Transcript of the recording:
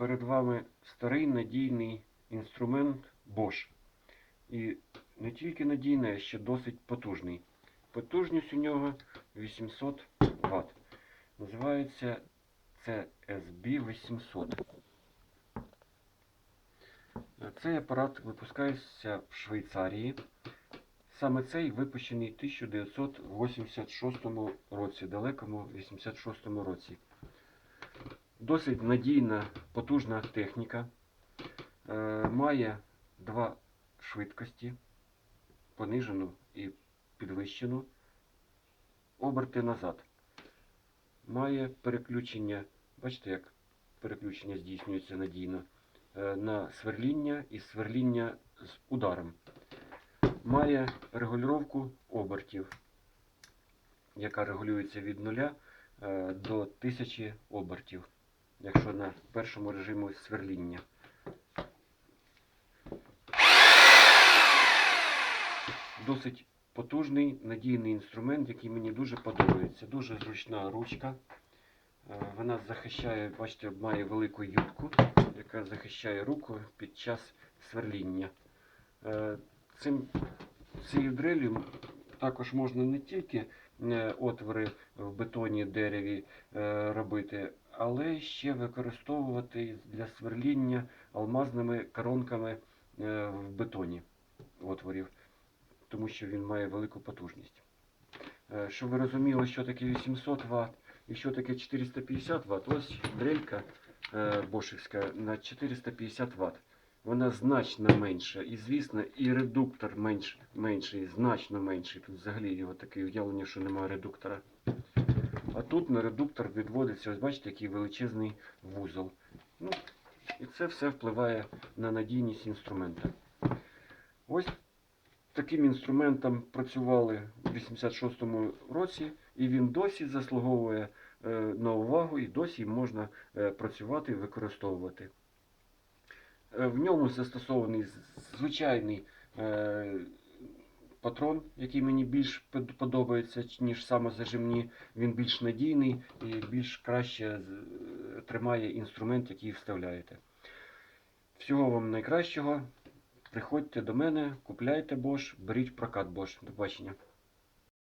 перед вами старий надійний інструмент Bosch. І не тільки надійний, а ще досить потужний. Потужність у нього 800 Вт. Називається CSB 800. Цей апарат випускається в Швейцарії. Саме цей випущений в 1986 році, далекому 86 році. Досить надійна, потужна техніка. Е, має два швидкості, понижену і підвищену. Оберти назад. Має переключення, бачите, як переключення здійснюється надійно, е, на сверління і сверління з ударом. Має регулювання обертів, яка регулюється від 0 е, до 1000 обертів, якщо на першому режимі сверління. Досить потужний, надійний інструмент, який мені дуже подобається. Дуже зручна ручка. Е, Вона захищає, бачите, має велику юбку, яка захищає руку під час сверління. Е, Цим, цією дрелью також можна не тільки е, отвори в бетоні, дереві робити, але ще використовувати для сверління алмазними коронками е, в бетоні отворів, тому що він має велику потужність. Е, Щоб ви розуміли, що таке 800 Вт і що таке 450 Вт, ось дрелька е, бошівська на 450 Вт. Вона значно менша. І, звісно, і редуктор менш, менший, значно менший. Тут взагалі його таке уявлення, що немає редуктора. А тут на редуктор відводиться, ось бачите, який величезний вузол. Ну, і це все впливає на надійність інструмента. Ось таким інструментом працювали у 86-му році, і він досі заслуговує е, на увагу, і досі можна е, працювати і використовувати. Е, В ньому застосований звичайний патрон, який мені більш подобається, ніж самозажимні. Він більш надійний і більш краще тримає інструмент, який вставляєте. Всього вам найкращого. Приходьте до мене, купляйте Bosch, беріть прокат Bosch. До побачення.